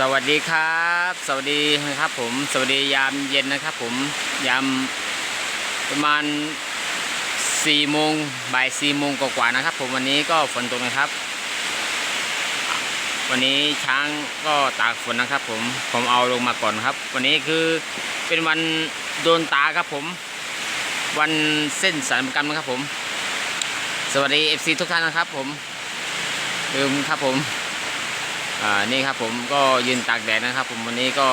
สวัสดีครับ สวัสดีนะครับผมสวัสดียามเย็นนะครับผมยามประมาณ4ี่โมงบ่ายสี่โมงกว่าๆนะครับ ผมวันนี้ก็ฝนตกนะครับ วันนี้ช้างก็ตากฝนนะครับ ผมผมเอาลงมาก่อนครับ วันนี้คือเป็นวันโดนตาครับผม วันเส้นสารกรรมนะครับผม สวัสดี FC ทุกท่านนะครับ ผมลืมครับผม อ่านี่ครับผมก็ยืนตากแดดนะครับ ผมวันนี้ก็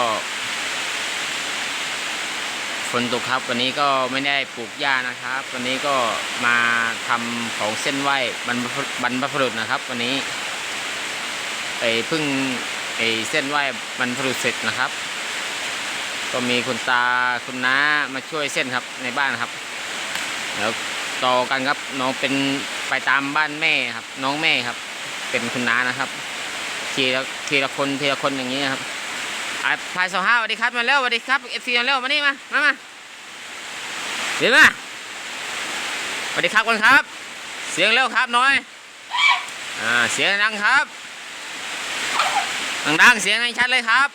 ฝนตกครับวันนี้ก็ไม่ได้ปลูกหญ้านะครับ วันนี้ก็มาทำของเส้นไหว้บรรพบรรพบุรุษนะครับ วันนี้ไปเพึ่งไอเส้นไหว้บรรพบุรุษเสร็จนะครับ ก็มีคุณตาคุณน้ามาช่วยเส้นครับในบ้านครับแล้วต่อกันครับน้องเป็นไปตามบ้านแม่ครับ น้องแม่ครับ เป็นคุณน้านะครับ ทีละทีละคนทีละคนอย่างนี้นะครับอะพายสองห้าสวัสดีครับมาแล้วสวัสดีครับเอฟซีมาแล้วมานี่มามามาเดี๋ยวมาสวัสดีครับคนครับ เสียงเร็วครับน้อยอ่าเสียงดังครับดังๆเสียงให้ชัดเลยครับ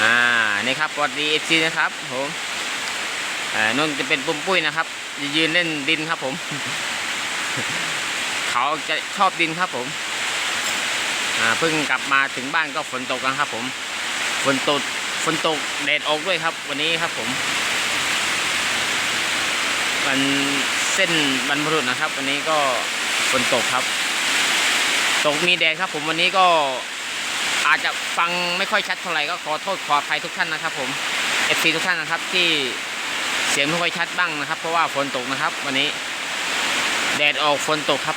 อ่านี่ครับสวัสดีเอฟซีนะครับผมอ่านุ่นจะเป็นปุ้มปุ้ยนะครับจะยืนเล่นดินครับผม เขาจะชอบดินครับผม เพิ่งกลับมาถึงบ้านก็ฝนตกนะครับ ผมฝนตกฝนตกแดดออกด้วยครับ วันนี้ครับ ผมมันเส้นบรรพบุรุษนะครับ วันนี้ก็ฝนตกครับ ตกมีแดดครับ ผมวันนี้ก็อาจจะฟังไม่ค่อยชัดเท่าไหร่ก็ขอโทษขออภัยทุกท่านนะครับ ผมเอฟซีทุกท่านนะครับ ที่เสียงไม่ค่อยชัดบ้างนะครับ เพราะว่าฝนตกนะครับ วันนี้ แดดออกฝนตกครับ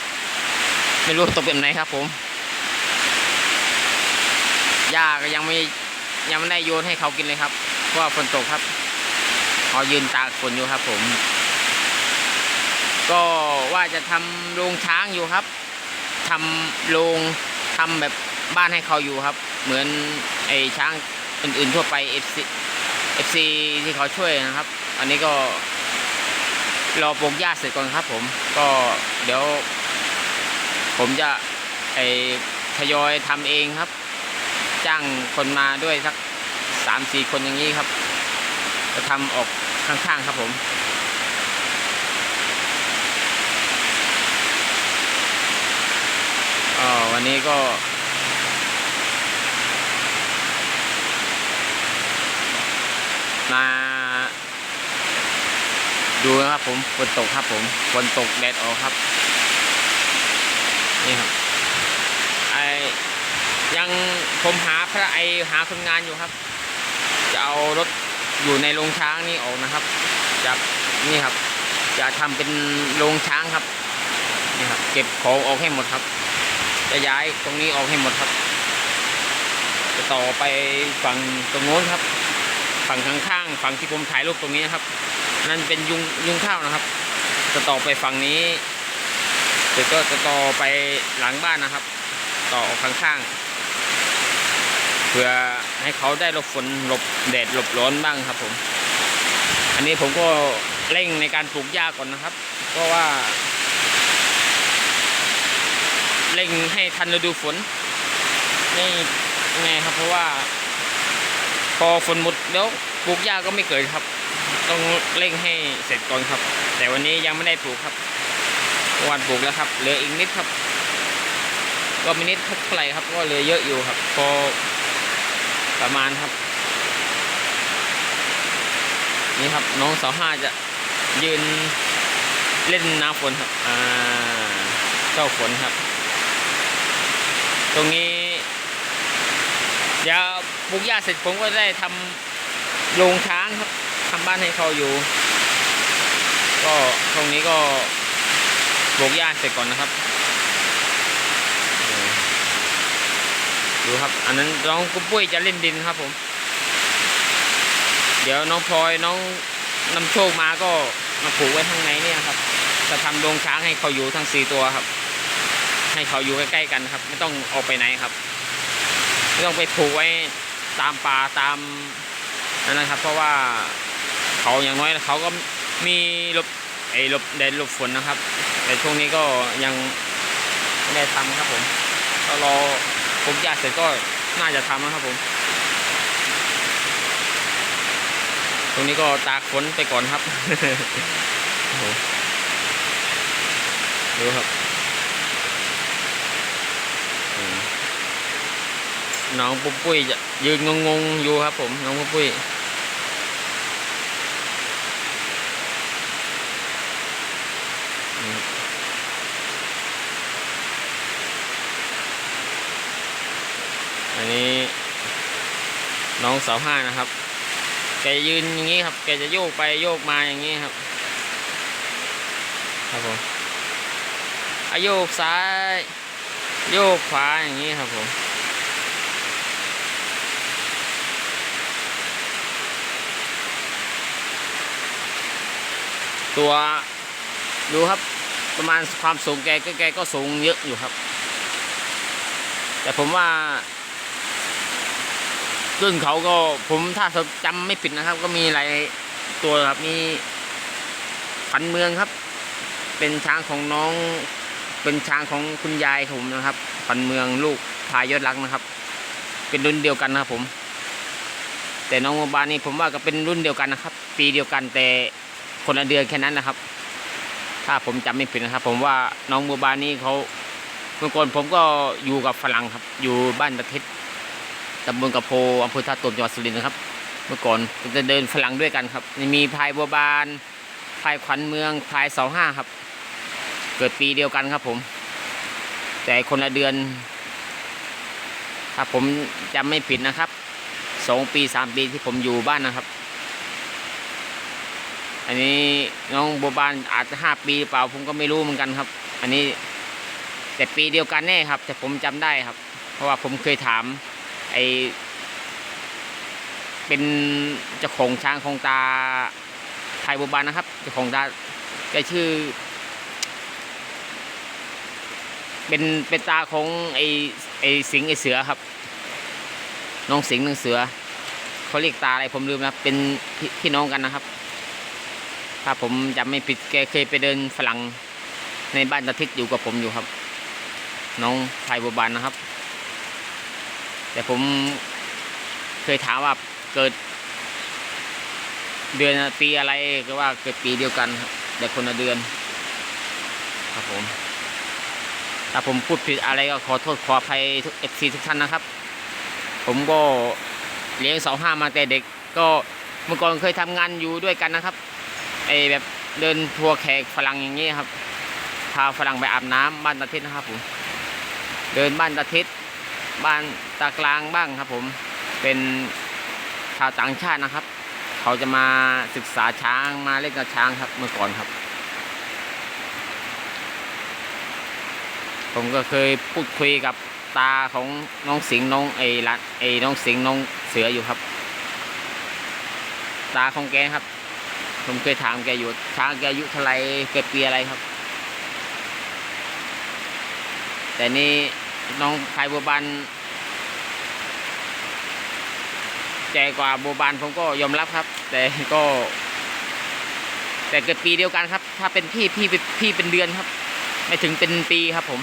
ไม่รู้ตกแบบไหนครับ ผม หญ้าก็ยังไม่ยังไม่ได้โยนให้เขากินเลยครับเพราะฝนตกครับเขายืนตากฝนอยู่ครับ ผม ก็ว่าจะทำโรงช้างอยู่ครับทำโรงทำแบบบ้านให้เขาอยู่ครับ เหมือนไอ้ช้างอื่น ๆ ทั่วไป FC FC ที่เขาช่วยนะครับ อันนี้ก็รอปลูกหญ้าเสร็จก่อนครับ ผมก็เดี๋ยว ผมจะไอทยอยทำเองครับ จ้างคนมาด้วยสักสามสี่คนอย่างนี้ครับ จะทำออกข้างๆครับผมออวันนี้ก็ มาดูนะครับผมฝนตกครับผมฝนตกแดดออกครับ นี่ครับ ยังผมหาพระไอหาคนงานอยู่ครับ จะเอารถอยู่ในโรงช้างนี่ออกนะครับจะนี่ครับ จะทำเป็นโรงช้างครับนี่ครับ เก็บของออกให้หมดครับ จะย้ายตรงนี้ออกให้หมดครับ จะต่อไปฝั่งตรงโน้นครับ ฝั่งข้างๆฝั่งที่ผมถ่ายรูปตรงนี้นะครับ นั่นเป็นยุงยุงข้าวนะครับ จะต่อไปฝั่งนี้เดี๋ยวก็จะต่อไปหลังบ้านนะครับ ต่อออกข้างๆ เพื่อให้เขาได้หลบฝนหลบแดดหลบร้อนบ้างครับผม อันนี้ผมก็เร่งในการปลูกหญ้าก่อนนะครับ เพราะว่าเร่งให้ทันฤดูฝนนี่ไงครับ เพราะว่า พอฝนหมดเดี๋ยวปลูกหญ้าก็ไม่เกิดครับ ต้องเร่งให้เสร็จก่อนครับ แต่วันนี้ยังไม่ได้ปลูกครับวันปลูกแล้วครับเหลืออีกนิดครับ ก็ไม่นิดเท่าไหร่ครับ ก็เหลือเยอะอยู่ครับ พอ ประมาณครับ นี่ครับน้องสาวห้าจะยืนเล่นน้ำฝนครับอ่าเจ้าฝนครับ ตรงนี้เดี๋ยวปลูกหญ้าเสร็จผมก็ได้ทำโรงช้างครับทำบ้านให้เขาอยู่ ก็ตรงนี้ก็ปลูกหญ้าเสร็จก่อนนะครับ ดูครับ อันนั้นน้องกุ้ปุ้ยจะเล่นดินครับผม เดี๋ยวน้องพลอยน้องนำโชคมาก็มาผูกไว้ข้างในเนี่ยครับ จะทำโรงช้างให้เขาอยู่ทั้งสี่ตัวครับ ให้เขาอยู่ใกล้ๆกันครับ ไม่ต้องออกไปไหนครับ ไม่ต้องไปผูกไว้ตามป่าตามนั่นนะครับ เพราะว่าเขาอย่างน้อยเขาก็มีหลบไอ้หลบแดดหลบฝนนะครับ แต่ช่วงนี้ก็ยังไม่ได้ทำครับผมก็รอ ผมยาเสร็จก็น่าจะทำนะครับผม ตรงนี้ก็ตากฝนไปก่อนครับดูครับน้องปุ้มปุ้ยจะยืนงงๆอยู่ครับผมน้องปุ้มปุ้ยนี่ครับอั นี้ น้องเสาห้านะครับ แกยืนอย่างนี้ครับ แกจะโยกไปโยกมาอย่างนี้ครับ ครับผมอโยกซ้าย โยกขวาอย่างนี้ครับผมตัวดูครับประมาณความสูงแกก็แกก็สูงเยอะอยู่ครับ แต่ผมว่า รุ่นเขาก็ผมถ้าจำไม่ผิดนะครับ ก็มีหลายตัวครับมีพันเมืองครับ เป็นช้างของน้อง เป็นช้างของคุณยายผมนะครับพันเมืองลูกพายศรักนะครับ เป็นรุ่นเดียวกันนะครับผม แต่น้องโมบานี่ผมว่าก็เป็นรุ่นเดียวกันนะครับ ปีเดียวกันแต่คนละเดือนแค่นั้นนะครับ ถ้าผมจำไม่ผิดนะครับ ผมว่าน้องโมบานี่เขาเมื่อก่อนผมก็อยู่กับฝรั่งครับ อยู่บ้านตะเท็ด ตำบลกระโพอำเภอท่าตูมจังหวัดสุรินทร์นะครับ เมื่อก่อนจะเดินฝรั่งด้วยกันครับมีพายบัวบานพายขวัญเมืองพายเสาห้าครับ เกิดปีเดียวกันครับผม แต่คนละเดือน ถ้าผมจำไม่ผิดนะครับสองปีสามปีที่ผมอยู่บ้านนะครับ อันนี้น้องบัวบานอาจจะห้าปีเปล่าผมก็ไม่รู้เหมือนกันครับ อันนี้แต่ปีเดียวกันแน่ครับ แต่ผมจำได้ครับ เพราะว่าผมเคยถาม ไอเป็นเจ้าของช้างของตาไทยบัวบานนะครับเจ้าของตาแกชื่อ เป็นเป็นตาของไอไอสิงไอเสือครับ น้องสิงน้องเสือเขาเรียกตาอะไรผมลืมนะเป็นพี่พี่น้องกันนะครับ ถ้าผมจำไม่ผิดแกเคยไปเดินฝรั่งในบ้านตะทิศอยู่กับผมอยู่ครับ น้องไทยบัวบานนะครับ แต่ผมเคยถามว่าเกิด เดือนปีอะไรก็ว่าเกิดปีเดียวกันแต่คนละเดือน ครับผม ถ้าผมพูดผิดอะไรก็ขอโทษขออภัยทุกเอฟซีทุกท่านนะครับ ผมก็เลี้ยงเสาห้ามาแต่เด็กก็เมื่อก่อนเคยทำงานอยู่ด้วยกันนะครับไอแบบเดินทัวร์แขกฝรั่งอย่างนี้ครับพาฝรั่งไปอาบน้ำบ้านตาทิศนะครับผมเดินบ้านตาทิศ บ้านตากลางบ้างครับ ผมเป็นชาวต่างชาตินะครับ เขาจะมาศึกษาช้างมาเล่นกับช้างครับเมื่อก่อนครับ ผมก็เคยพูดคุยกับตาของน้องสิงห์น้องไอ้ละไอ้น้องสิงห์น้องเสืออยู่ครับ ตาของแกครับ ผมเคยถามแกอยู่ช้างแกอายุเท่าไรเกิดปีอะไรครับ แต่นี่ น้องไทยบัวบานแก่กว่าบัวบานผมก็ยอมรับครับ แต่ก็ แต่เกิดปีเดียวกันครับ ถ้าเป็นพี่พี่พี่เป็นเดือนครับ ไม่ถึงเป็นปีครับผม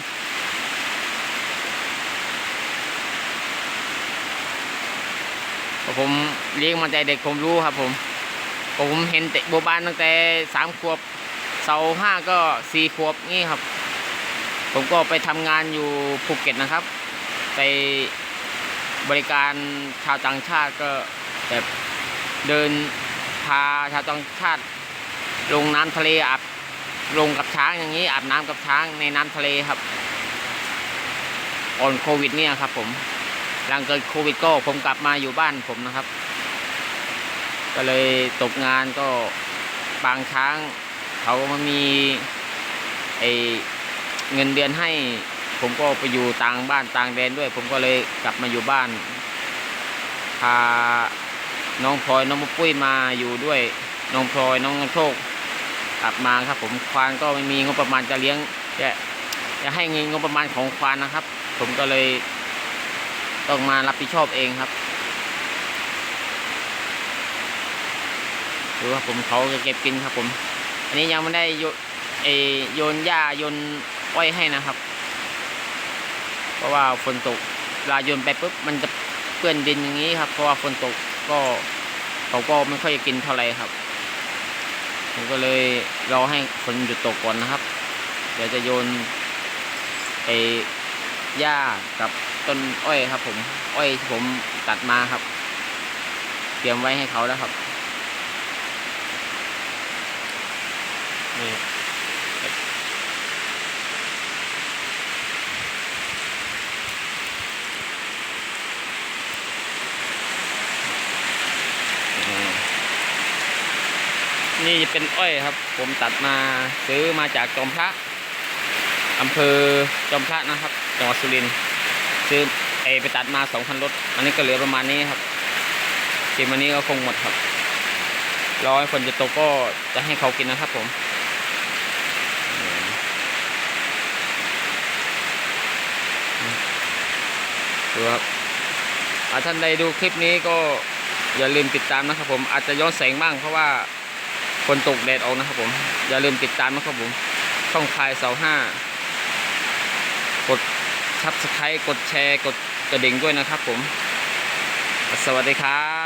ผมเลี้ยงมาแต่เด็กผมรู้ครับ ผม ผมเห็นเตะบัวบานตั้งแต่สามขวบเสาห้าก็สี่ขวบนี่ครับ ผมก็ไปทำงานอยู่ภูเก็ตนะครับ ไปบริการชาวต่างชาติก็แบบเดินพาชาวต่างชาติ ลงน้ำทะเลอาบลงกับช้างอย่างนี้อาบน้ำกับช้างในน้ำทะเลครับก่อนโควิดเนี่ยครับ ผมหลังเกิดโควิดก็ผมกลับมาอยู่บ้านผมนะครับ ก็เลยตกงานก็บางช้างเขามามีไอ เงินเดือนให้ ผมก็ไปอยู่ต่างบ้านต่างแดนด้วย ผมก็เลยกลับมาอยู่บ้านพาน้องพลอยน้องมุปุ้ยมาอยู่ด้วยน้องพลอยน้องโชคกลับมาครับ ผมควานก็ไม่มีงบประมาณจะเลี้ยงจะจะให้เงินงบประมาณของควานนะครับ ผมก็เลยต้องมารับผิดชอบเองครับดูว่าผมเขาจะเก็บกินครับผม อันนี้ยังไม่ได้โยเออโยนหญ้าโยน อ้อยให้นะครับ เพราะว่าฝนตกลาโยนไปปุ๊บมันจะเปื้อนดินอย่างนี้ครับ เพราะว่าฝนตกก็เขาก็ไม่ค่อยกินเท่าไหร่ครับผมก็เลยรอให้ฝนหยุดตกก่อนนะครับ เดี๋ยวจะโยนไอ้หญ้ากับต้นอ้อยครับ ผมอ้อยที่ผมตัดมาครับ เตรียมไว้ให้เขาแล้วครับนี่ นี่เป็นอ้อยครับ ผมตัดมาซื้อมาจากจอมพระอำเภอจอมพระนะครับจังหวัดสุรินทร์ซื้อไอไปตัดมาสองพันรถอันนี้ก็เหลือประมาณนี้ครับกินวันนี้ก็คงหมดครับรอให้ฝนจะตกก็จะให้เขากินนะครับ ผมดูครับอ่าท่านใดดูคลิปนี้ก็อย่าลืมติดตามนะครับผมอาจจะย้อนแสงบ้างเพราะว่า ฝนตกแดดออกนะครับผม อย่าลืมติดตามนะครับผม ช่องคลายเสาห้ากดซับสไครต์กดแชร์ กดกระดิ่งด้วยนะครับผม สวัสดีครับ